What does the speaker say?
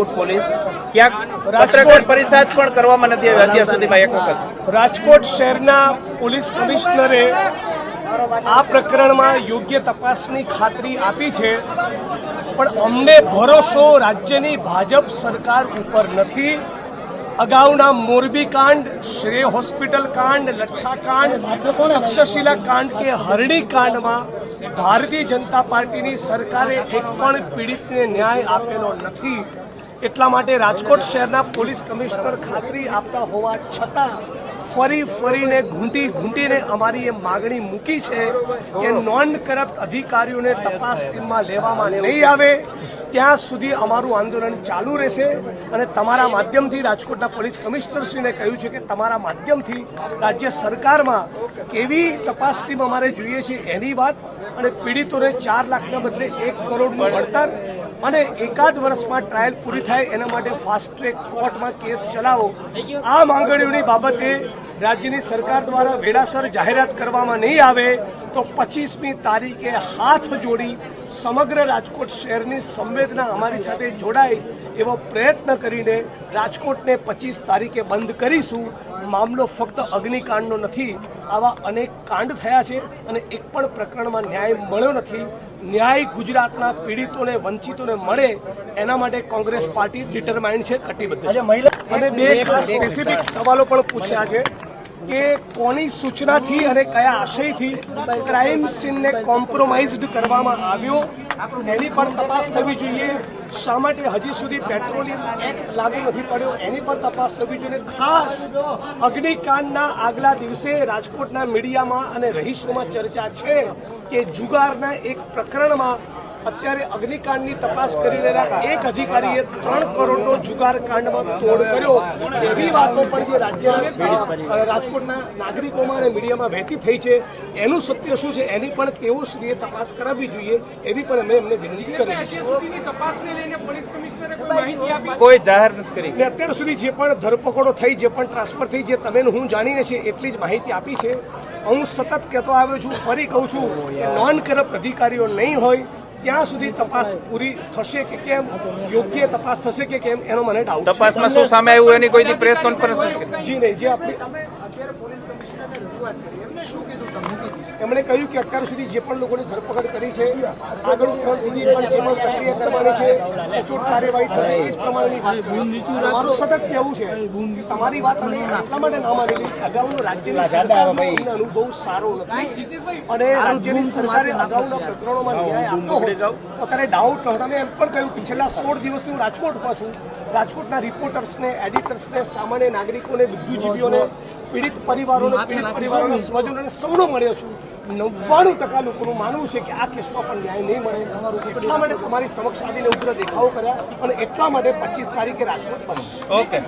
Rajkot police. ક્યાંક પત્રકાર પરિષદ પણ કરવામાં નથી આવી. અત્યાર સુધીમાં એક વખત. રાજકોટ શહેરના પોલીસ કમિશનરે આ પ્રકરણમાં યોગ્ય તપાસની ખાતરી આપી છે. પણ અમને ભરોસો રાજ્યની ભાજપ સરકાર ઉપર નથી. અગાઉના મોરબી કાંડ શ્રેય હોસ્પિટલ કાંડ લઠ્ઠા કાંડ તક્ષશિલા કાંડ કે હરણી કાંડમાં ભારતીય જનતા પાર્ટીની સરકારે એક પણ પીડિતને ન્યાય આપેલો નથી. એટલા માટે રાજકોટ શહેરના પોલીસ કમિશનર ખાતરી આપતા હોવા છતાં ફરી ફરીને ઘૂંટી ઘૂંટીને અમારી એ માગણી મૂકી છે કે નોન કરપ્ટ અધિકારીઓને તપાસ ટીમમાં લેવામાં નહીં આવે. ત્યાં સુધી અમારું આંદોલન ચાલુ રહેશે અને તમારા માધ્યમથી રાજકોટના પોલીસ કમિશનરશ્રીને કહ્યું છે કે તમારા માધ્યમથી રાજ્ય સરકારમાં કેવી તપાસ ટીમ અમારે જોઈએ છે એની વાત અને પીડિતોને ચાર લાખના બદલે એક કરોડનું વળતર અને એકાદ વર્ષમાં ટ્રાયલ પૂરી થાય એના માટે ફાસ્ટ ટ્રેક કોર્ટમાં કેસ ચલાવો. આ માંગણીઓની બાબતે રાજ્યની સરકાર દ્વારા વેળાસર જાહેરાત કરવામાં નહીં આવે. તો પચીસમી તારીખે હાથ જોડી સમગ્ર રાજકોટ શહેરની સંવેદના અમારી સાથે જોડાય એવો પ્રયત્ન કરીને રાજકોટને પચીસ તારીખે બંધ કરીશું. મામલો ફક્ત અગ્નિકાંડનો નથી આવા અનેક કાંડ થયા છે અને એક પણ પ્રકરણમાં ન્યાય મળ્યો નથી. ન્યાય ગુજરાતના પીડિતોને વંચિતોને મળે એના માટે કોંગ્રેસ પાર્ટી ડિટરમાઇન્ડ છે કટિબદ્ધ છે. અને બે ખાસ સ્પેસિફિક સવાલો પણ પૂછ્યા છે. કે કોની સૂચનાથી અને કયા આશયથી ક્રાઇમ સીનને કોમ્પ્રોમાઇઝડ કરવામાં આવ્યો? એની પણ તપાસ થવી જોઈએ. શા માટે હજી સુધી પેટ્રોલિયમ એક્ટ લાગુ નથી પડ્યો? એની પણ તપાસ થવી જોઈએ. ખાસ અગ્નિકાંડના આગલા દિવસે રાજકોટના મીડિયામાં અને રહીશોમાં ચર્ચા છે કે જુગારના એક પ્રકરણમાં અત્યારે અગ્નિકાંડની તપાસ કરી રહેલા એક અધિકારીએ ત્રણ કરોડનો જુગાર કાંડમાં તોડ કર્યો. એવી વાતો પણ જે રાજ્યના રાજકોટના નાગરિકોમાં અને મીડિયામાં વહેતી થઈ છે. એનું સત્ય શું છે? એની પણ તેઓ શ્રીએ તપાસ કરાવવી જોઈએ એવી પણ અમે એમને વિનંતી કરી છે. સુધીની તપાસને લઈને પોલીસ કમિશનરે કોઈ માહિતી આપી? કોઈ જાહેર નથી કરી. ને અત્યાર સુધી જે પણ ધરપકડો થઈ જે પણ ટ્રાન્સફર થઈ જે તમે હું જાણીને છે એટલી જ માહિતી આપી છે. હું સતત કહેતો આવ્યો છું ફરી કહું છું નોન કરપ્ટ અધિકારીઓ નહીં હોય ત્યાં સુધી તપાસ પૂરી થશે કે કેમ યોગ્ય તપાસ થશે કે કેમ એનો મને ડાઉટ તપાસમાં શું સામે આવ્યું એની કોઈ પ્રેસ કોન્ફરન્સ કરી જી નહીં જે આપણી એમણે કહ્યું કે અત્યાર સુધી જે પણ લોકોની ધરપકડ કરી છે આગળ ઉપરાંત બીજી પણ જે પણ પ્રક્રિયા કરવાની છે, સચોટ કાર્યવાહી થશે, એ જ પ્રમાણેની વાત સતત કહેવું છે તમારી વાત અમે એટલા માટે ના માનેલી કે અગાઉનો રાજ્યની સરકારનો અનુભવ સારો નથી. અને રાજ્યની સરકારે અગાઉના પ્રકરણોમાં ન્યાય આપતો અત્યારે ડાઉટ તમે એમ પણ કહ્યું કે છેલ્લા સોળ દિવસથી હું રાજકોટમાં છું. રાજકોટના રિપોર્ટર્સને એડિટર્સને સામાન્ય નાગરિકોને, બુદ્ધિજીવીઓને, પીડિત પરિવારોને પીડિત પરિવારોને સ્વજનોને સૌનો મળ્યો છું. નવ્વાણું ટકા લોકોનું માનવું છે કે આ કેસમાં પણ ન્યાય નહીં મળે? એટલા માટે તમારી સમક્ષ આવીને ઉગ્ર દેખાવો કર્યા અને એટલા માટે પચીસ તારીખે રાજકોટ ઓકે.